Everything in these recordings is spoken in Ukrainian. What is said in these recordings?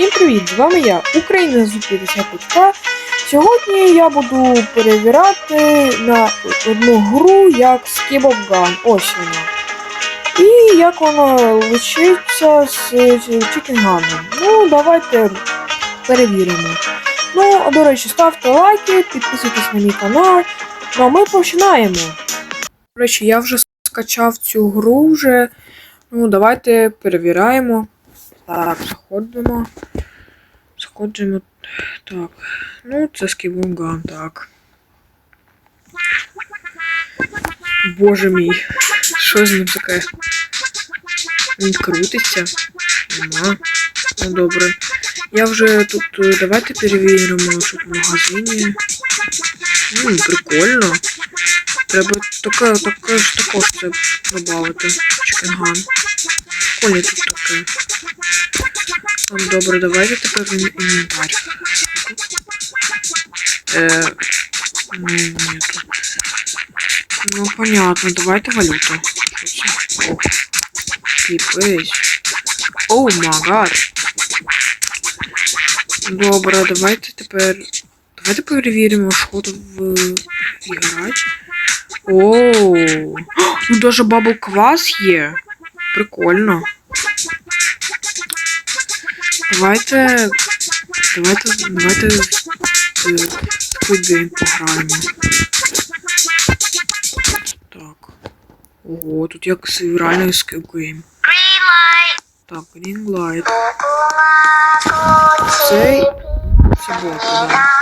Всім привіт! З вами я, Україна з 55К. Сьогодні я буду перевіряти на одну гру як Gun. Ось вона. І як воно лишиться з Чікінганом. Ну, давайте перевіримо. Ну, а до речі, ставте лайки, підписуйтесь на мій канал. Ну а ми починаємо. До речі, я вже скачав цю гру вже. Ну, давайте перевіряємо. Так, заходимо. Заходимо. Так. Ну, це скібунган, так. Боже мій. Що з ним таке? Він крутиться. Нема. Ну добре. Я вже тут. е, Давайте перевіримо, що в магазині. Ну, прикольно. Треба таке, таке ж також це додати. Чекінган. Прикольно тут таке. Добре, давайте тепер в ін- ну, нету. Ну, понятно, давайте валюту. Що? О, магад. Добре, давайте тепер. Давайте перевіримо, тут в іграть. Оу. Ну даже бабл квас є. Прикольно. Давайте. Давайте. Давайте. Squid Game пограємо. Так. Ого, тут як реально. Green. Так, Green Light. Цей. Це бот, да.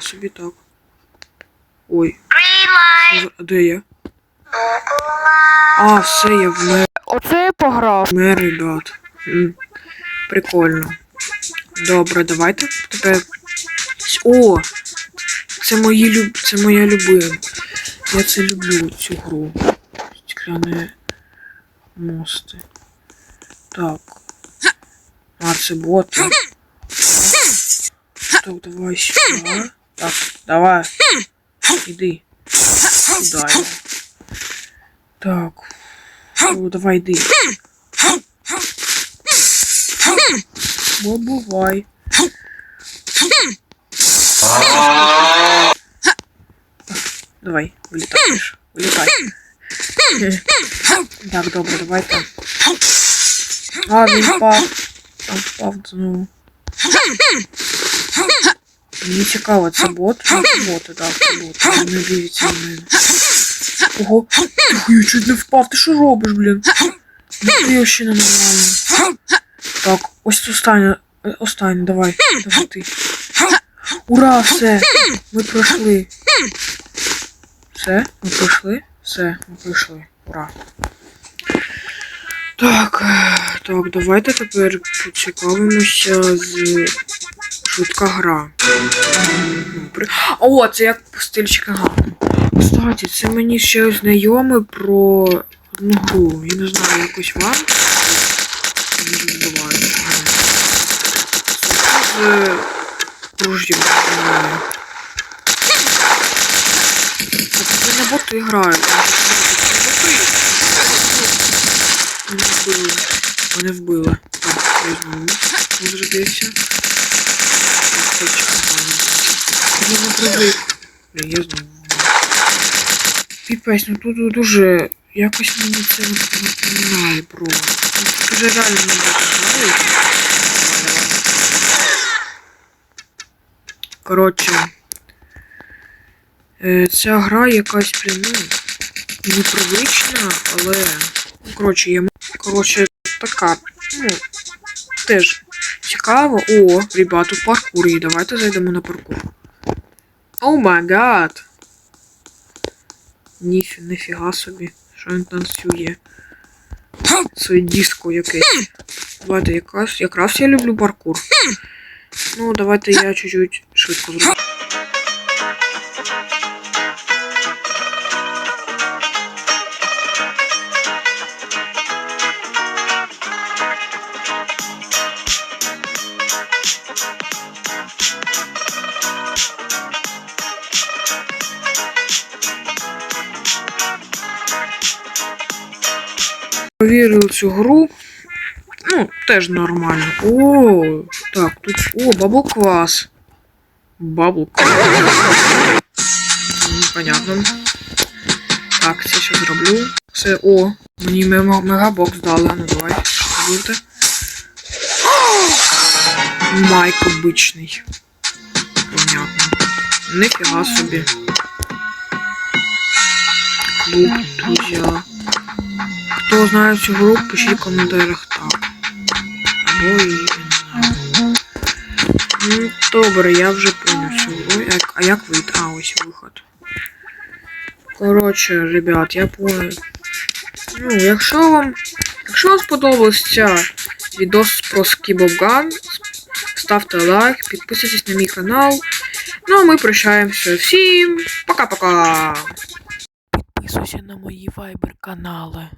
Собі так. Ой, де я? А, все, я в. Оце я пограв. Мер, ребят. Прикольно. Добре, давайте тепер. О! Це мої люб... Це моя любима. Я це люблю цю гру. Стекляні мости. Так. А, це боти. Так, давай сюди. Так, давай. Іди. Сюди. Так. О, давай йди. Бо бувай. Давай, вилітаєш. Вилітай. Так, добре, давайте. А, він впав. Там впав знову. Мені цікаво, це бот? Ну, це боти, так, це боти. Вони дивляться на мене. Ого, я чуть не впав, ти що робиш, блін? Ти ще не нормально. Так, ось останнє, останнє, давай, давай ти. Ура, все, ми пройшли. Все, ми пройшли? Все, ми пройшли. Ура. Так, так, давайте тепер поцікавимося з швидка гра. О, це як стиль Чикагану. Кстати, це мені ще знайоме про одну гру. Я не знаю, якось вам. Це ружьем. Це не боти грають. Мене вбили. Мене вбили. Так, візьму. Возродився. Я не привик. Я знову. Піпець, ну тут дуже... Якось мені це напоминає. Ну, Тут уже реально не. Коротше. Е, ця гра якась, блін, ну, непривична, але. Ну, коротше, я. Коротше, така. Ну, теж цікаво. О, ребят, тут паркур є. Давайте зайдемо на паркур. О май гад! Ніфі, ніфіга собі. Що він танцює. Це диско якесь. Давайте якраз, якраз я люблю паркур. Ну, давайте я чуть-чуть швидко зроблю. Повірив цю гру. Ну, теж нормально. О, так, тут. О, бабл квас. Бабл квас. М, Понятно. Так, це ще зроблю. Це. О, мені мегабокс дали. Ну давай, будете. Майк обичний. Понятно. Нифіга собі. Клуб, друзі. Хто знає цю гру, пишіть в коментарях так. Або і не знаю. Ну, добре, я вже поняв цю гру. А як вийти? А, ось виход. Коротше, ребят, я понял. Ну, якщо вам. Якщо вам сподобався відос про скібовган, ставте лайк, підписуйтесь на мій канал. Ну а ми прощаємося. Всім пока-пока! Підписуйся на мої вайбер канали.